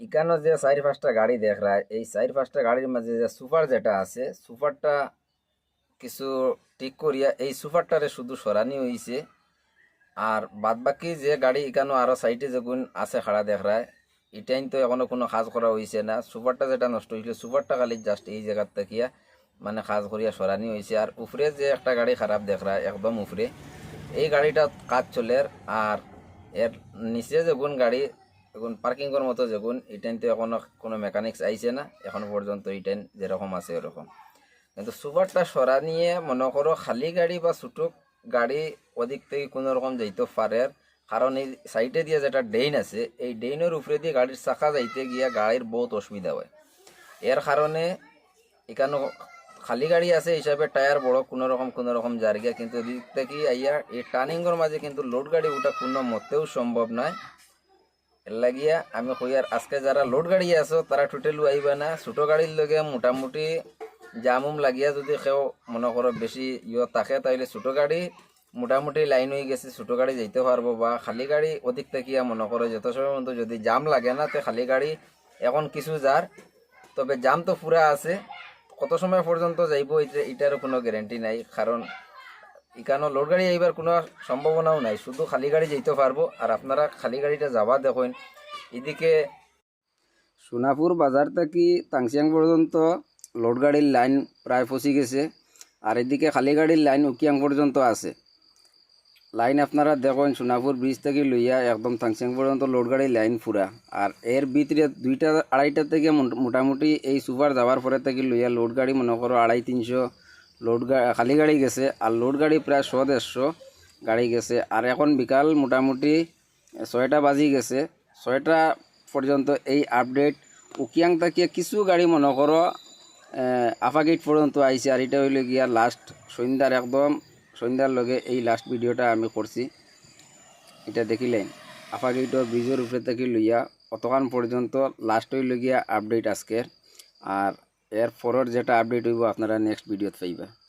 ইকানো যে চার পাঁচটা গাড়ি দেখায় এই চার পাঁচটা গাড়ির মাঝে যে সুপার যেটা আছে, সুপারটা কিছু ঠিক করিয়া এই সুপারটারে শুধু সরানি হয়েছে আর বাদ বাকি যে গাড়ি ইকানো আরও সাইডে যেগুন আছে খাড়া দেখায় এটাই তো এখনও কোনো কাজ করা হয়েছে না। সুপারটা যেটা নষ্ট হয়েছিল সুপারটা খালি জাস্ট এই জায়গার থাকিয়া মানে কাজ করিয়া সরানি হয়েছে আর উপরে যে একটা গাড়ি খারাপ দেখায় একদম উপরে, এই গাড়িটা কাজ চলে। আর এর নিচে যেগুন গাড়ি এখন পার্কিংয়ের মতো যেগুন এটাই তো এখনও কোনো মেকানিক্স আইছে না, এখন পর্যন্ত এটাই যেরকম আছে ওরকম। কিন্তু সুপারটা সরা নিয়ে মনে করো খালি গাড়ি বা ছোটো গাড়ি ওদিক থেকে কোনো রকম যাইতে পারে কারণ এই সাইডে দিয়ে যেটা ডেইন আছে, এই ডেইনের উপরে দিয়ে গাড়ির চাকা যাইতে গিয়া গাড়ির বহুত অসুবিধা হয়। এর কারণে এখানে খালি গাড়ি আছে হিসাবে টায়ার বড় কোনো রকম কোনো রকম জায়গা কিন্তু এদিক থেকে আইয়া, এই টার্নিংয়ের মাঝে কিন্তু লোড গাড়ি ওটা কোনো মতেও সম্ভব নয় লাগিয়া আমি কই, আর আজকে যারা লোড গাড়ি আছো, তারা টোটালু আইবা না। ছোটো গাড়ির লগে মোটামুটি জামুম লাগিয়া যদি কেউ মনে করো বেশি ইয়ে থাকে তাহলে ছোটো গাড়ি, মোটামুটি লাইন হয়ে গেছে, ছোটো গাড়ি যাইতে পারব বা খালি গাড়ি অধিক থাকিয়া মনে করো যত সময় মতো যদি জাম লাগে না, তো খালি গাড়ি এখন কিছু যার তবে জাম তো পুরা আছে। কত সময় পর্যন্ত যাইব এটা এটারও কোনো গ্যারেন্টি নাই। কারণ এখানে লোড গাড়ি আইবার কোনো সম্ভাবনাও নাই, শুধু খালি গাড়ি যেতে পারব। আর আপনারা খালি গাড়িটা যাবা দেখুন। এদিকে সোনাপুর বাজার থেকে টাংচিয়াং পর্যন্ত লোড গাড়ির লাইন প্রায় পৌঁছে গেছে। আর এদিকে খালি গাড়ির লাইন উকিয়াং পর্যন্ত আছে। লাইন আপনারা দেখুন, সোনাপুর ব্রিজ থেকে লইয়া একদম টাংচিয়াং পর্যন্ত লোড গাড়ির লাইন পুরা। আর এর ভিতরে দুইটা, আড়াইটা থেকে মোটামুটি এই সুপার যাওয়ার পরে থেকে লইয়া লোড গাড়ি মনে করো আড়াই, তিনশো লোড খালি গাড়ি গেছে আর লোড গাড়ি প্রায় শো দেড়শো গাড়ি গেছে। আর এখন বিকাল মোটামুটি ছয়টা বাজি গেছে। ছয়টা পর্যন্ত এই আপডেট উকিয়াং থেকে কিছু গাড়ি মনে করো আফা গেট পর্যন্ত আইছে আর এটা হইলে গিয়া লাস্ট সন্ধ্যার একদম সন্ধ্যার লগে এই লাস্ট ভিডিওটা আমি করছি এটা দেখিলেন আফা গেটর ব্রিজের উপরে থেকে লইয়া অতখান পর্যন্ত লাস্ট হইলে গিয়া আপডেট আজকের আর এর পরের যেটা আপডেট হইব আপনারা নেক্সট ভিডিওতে পাইবা।